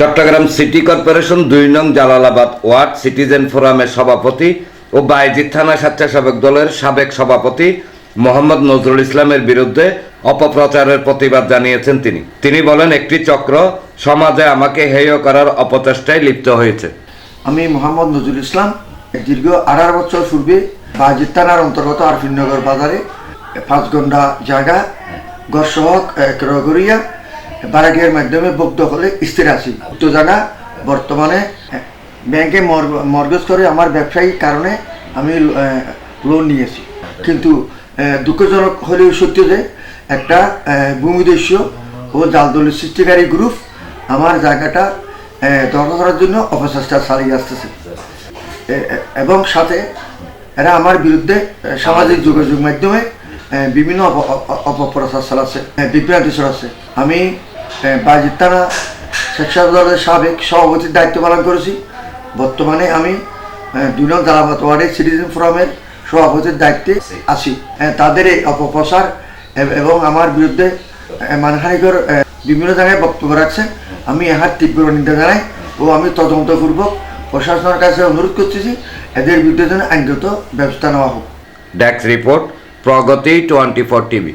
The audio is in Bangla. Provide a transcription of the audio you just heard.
চট্টগ্রাম সিটি কর্পোরেশন দুই নং জালালাবাদ ওয়ার্ড সিটিজেন ফোরামের সভাপতি ও বাইজিৎ থানা স্বেচ্ছাসেবক দলের সাবেক সভাপতি মোহাম্মদ নজরুল ইসলামের বিরুদ্ধে অপপ্রচারের প্রতিবাদ জানিয়েছেন তিনি। তিনি বলেন, একটি চক্র সমাজে আমাকে হেয় করার অপচেষ্টায় লিপ্ত হয়েছে। আমি মোহাম্মদ নজরুল ইসলাম দীর্ঘ আঠারো বছর পূর্বে বাজিত থানার অন্তর্গত আরফিনগর বাজারে পাঁচ ঘণ্টা জায়গা গড়সহ ক্রয় করিয়া বারাটিয়ার মাধ্যমে বুক দখলে স্থির আছি। তো জানা, বর্তমানে ব্যাংকে মর্গেজ করে আমার ব্যবসায়িক কারণে আমি লোন নিয়েছি। কিন্তু দুঃখজনক হলেও সত্য যে, একটা ভূমিদস্য ও জালদলি সৃষ্টিকারী গ্রুপ আমার জায়গাটা দখল করার জন্য অপচেষ্টা চালিয়ে আসতেছে। এবং সাথে এরা আমার বিরুদ্ধে সামাজিক যোগাযোগ মাধ্যমে বিভিন্ন অপ- অপ- অপপ্রচার চালাচ্ছে বিভ্রান্তি ছড়াচ্ছে। আমি বাজিত থানা স্বেচ্ছাসেবক দলের সাবেক সভাপতির দায়িত্ব পালন করেছি। বর্তমানে আমি দুই নং জালাবাদ ওয়ার্ডের সিটিজেন ফোরামের সভাপতির দায়িত্বে আছি। তাদের এই অপপ্রচার এবং আমার বিরুদ্ধে মানহানিকর বিভিন্ন জায়গায় বক্তব্য রাখছে আমি এহার তীব্র নিন্দা জানাই ও আমি তদন্তপূর্বক প্রশাসনের কাছে অনুরোধ করতেছি এদের বিরুদ্ধে যেন আইনগত ব্যবস্থা নেওয়া হোক। Desk report Pragati twenty four TV